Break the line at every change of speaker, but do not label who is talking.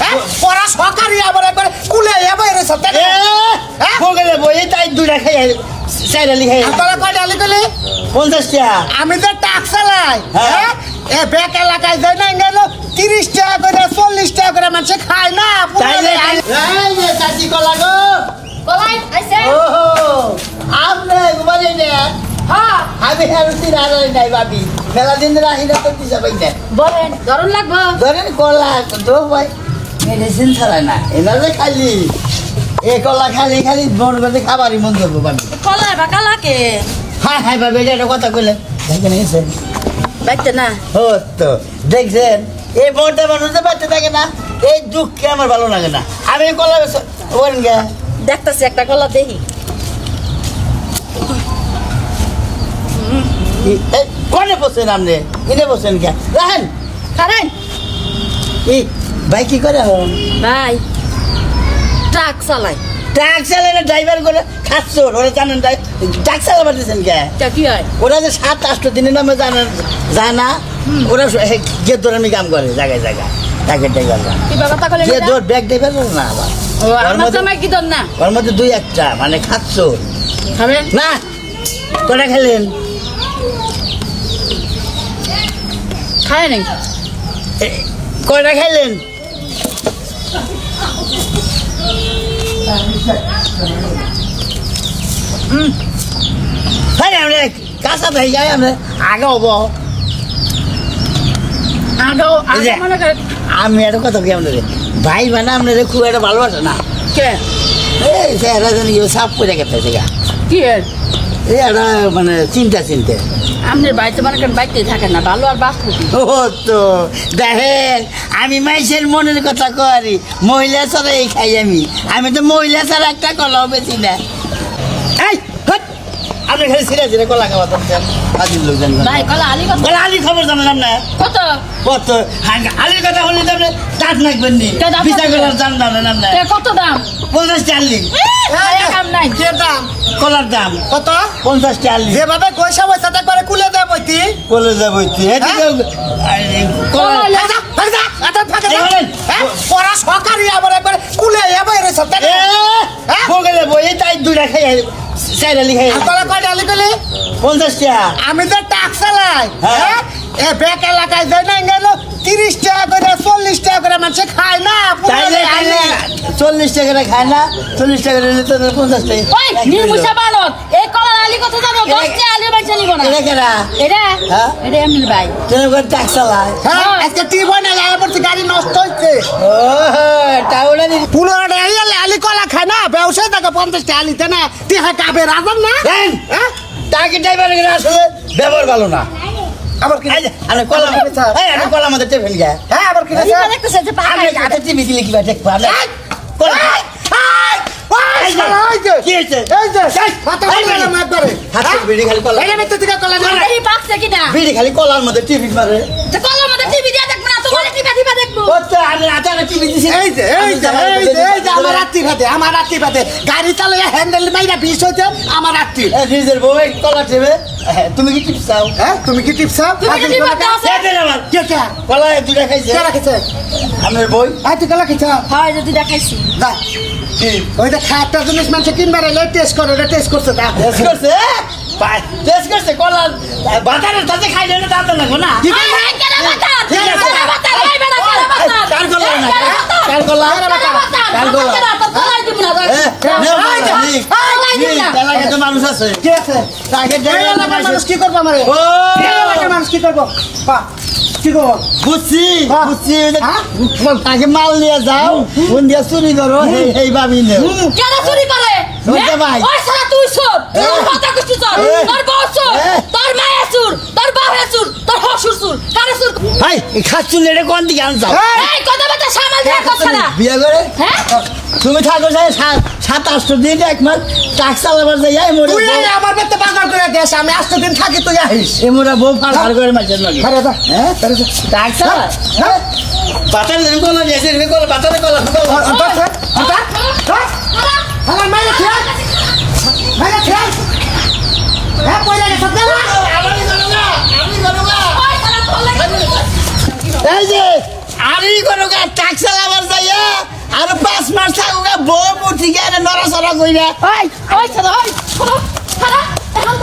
হ্যাঁ পড়া সরকারি আবার একবার কুলে এবার এসে
এ
হ্যাঁ?
বগলে বই তাই দুইটা খাই চাইরা লিখাই।
তোরা কয়টা লিখলি
পঞ্চাশ টাকা।
আমি তো টাক চালাই
হ্যাঁ।
হ্যাঁ এ ব্যাক এলাকায় যাই না গেল তিরিশ টাকা করে চল্লিশ টাকা করে মানুষ খায় না
তাইলে এই যে চাচি কলা গো
কলাই আইছে
ওহো আপনি ঘুমালে না
হ্যাঁ
আর তিরার নাই ভাবি। মেলা দিন ধরে আহিনা তো দিছে পাই না।
বলেন গরম লাগবো?
ধরেন কলা তো ভাই মেডিসিন ছাড়া না। এনারে খালি এ কলা খালি খালি মন করতে খাবারই মন করব ভাবি।
কলাই বা কালাকে
হ্যাঁ হ্যাঁ ভাবি এটা একটা কথা কইলেন। দেখেন এসে
বাইতে না?
ও তো দেখছেন? এই মোটা মানুষদের বাচ্চা থাকে না এই দুঃখে আমার ভালো লাগে না। আমি কলা গে।
দেখতাছি একটা কলা দেখি।
কনে বসেন আপনি? কিনে বসেন কে? রাখেন
কারেন
কি ভাই কি করে হন
ভাই ট্রাক চালাই
ট্রাক চালানো ড্রাইভার করে খাচ্ছ ওরা জানেন ট্রাক চালাবার দিয়েছেন কে?
তা কি হয়?
ওরা যে সাত আষ্ট দিনের নামে জানেন যায় না ওরা গিয়ে দৌড়ামি কাম করে জায়গায় জায়গায় ট্রাকের ড্রাইভার গিয়ে দৌড় ব্যাগ ড্রাইভার না আবার। ওর মধ্যে-
না?
দুই একটা মানে খাচ্ছ না কটা খেলেন।
খায় নাই?
কয়টা খাইলেন? আমরা কাঁচা ভাই যাই আমরা আগে হব আমি একটা কথা কি আপনাদের? ভাই মানে আপনাদের খুব একটা ভালোবাসে না।
কে?
এই সে একটা যেন ইয়ে সাফ করে গেছে
কি
একটা মানে চিন্তা চিনতে।
আপনার বাড়িতে মনে করেন বাড়িতে থাকেন না ভালো আর বাঁচবো
ও তো দেখেন আমি মাইসের মনের কথা করি মহিলা ছাড়া এই খাই আমি। আমি তো মহিলা ছাড়া একটা কলাও বেশি না। এই হট! আপনি খালি সিরিয়াস সিরিয়াস কলা খাওয়া দরকার আজিব লোক জানবেন
ভাই কলা আলি কত
কলা আলির খবর জানলাম না?
কত?
কত? হ্যাঁ, আলির কথা বললে তো আপনি দাঁত নাকবেন নি। বিচার
নাকবে?
কলার জানলাম না না
এ কত দাম?
পঞ্চাশ
ভাইয়া কাম নাই।
কে দাম?
কলার দাম।
কত?
পঞ্চাশ চাল্লিশ
যেভাবে পয়সা পয়সা একবারে কুলে দেয় বইতি।
বলে যাব এদিকে কলা
কলা
দেখেন।
পড়া সরকারি আবার একবার কুলে এবার
এ
হ্যাঁ?
বগলে বই তাই দুইটা খাই চাইরা লিখাই
তোরা কয়টা লিখলি
পঞ্চাশ টাকা।
আমি তো টাক চালাই
হ্যাঁ।
হ্যাঁ? এ ব্যাক এলাকায় যাই না গেল তিরিশ টাকা করে চল্লিশ টাকা করে মানুষ খায় না
চল্লিশ টাকা করে খায় না চল্লিশ টাকা তো পঞ্চাশ টাকা।
নির্মুষা বালক এই কলার আলি কত জানো? দশটা আলি বাইচা নিব না।
এটা কেনা
এটা?
হ্যাঁ?
এটা এমনি ভাই।
করে
হ্যাঁ। আজকে টিউবওয়েল লাগা পড়ছে গাড়ি নষ্ট হচ্ছে
ও তাহলে
পুরো আলি আলি কলা খায় না ব্যবসায় থাকে পঞ্চাশ টাকা আলিতে না তুই হ্যাঁ কাপে রাজান না। হ্যাঁ
টাকি ড্রাইভার আসলে ব্যবহার ভালো না
আবার কি
আরে কলা এই আরে কলা আমাদের টেবিল গায়ে
হ্যাঁ আবার কি
আমি হাতে টিভি দিলে কি দেখব আমি কলা কলার মধ্যে টিভি মারে
কলার মধ্যে টিভি দিয়ে দেখব না তো টিভি দেখব
আমি হাতে টিভি দিছি
এই যে এই যে যে আমার রাত্রি ভাতে আমার রাত্রি ভাতে গাড়ি চালিয়ে হ্যান্ডেল মাইরা বিষ হয়েছে আমার
এ, নিজের বউ এই কলা টেবে হ্যাঁ, তুমি কি টিপস চাও?
হ্যাঁ তুমি কি টিপস?
কে
কে কলা দুটা খাইছে।
কে রাখেছে?
আমার বই
আই তুই কলা খেয়েছ
হয় যদি দেখাইছি
দা। ওইটা খাটটা জিনিস মানুষ কিনবার এলে টেস্ট করে ওটা টেস্ট করছে দা।
টেস্ট করছে? টেস্ট করছে। কলা বাজারের সাথে খাইলে না দাঁত লাগবে না? কলা? কলা? কার কলা? মানুষ আছে।
কি আছে?
তাকে
এই
ড্রাইভার
এলাকার মানুষ কি করব আমারে?
ও!
এই এলাকার মানুষ কি করব? পা
বুঝছি
হ্যাঁ।
বুঝছি? তাকে মাল নিয়ে যাও কোন দিয়ে চুরি করো এই ভাবি নেও
চুরি করে? হ্যাঁ?
ভাই।
তুই চোর, তোর মাথা কুচি চোর, তোর বউ চোর, তোর মায়ের চোর, তোর বাপের চোর, তোর হসুর চোর, কারও চোর?
ভাই খাচ্ছুন এটা কোন দিকে
এই, কথাবার্তা সামাল দিয়ে কথা না।
বিয়ে করে?
হ্যাঁ?
তুমি থাকো যাই সাত আটশো দিন এক মাস টাক চালাবার যাই মোরে
তুই এই আমার পেতে বাজার করে দেশ আমি আজকে দিন থাকি তুই আহিস।
এই মোরা বউ ফাল করে মাঝের লাগে
আরে দা
হ্যাঁ?
দা
টাক চালা?
হ্যাঁ
বাতার দিন কলা নিয়েছে দিন কলা বাতারে কলা কলা।
আমার মাইরে খেয়ে মাইরে খেয়ে হ্যাঁ পয়লা গেছে না
ওই শালা তোর লাগে-
এই যে বাড়ি করো গা টাক চালাবার যাইয়া আর পাঁচ মাস থাকুকে বউ মুঠি গিয়ে নড়াচড়া কইরা
ওই ওই ওই এখন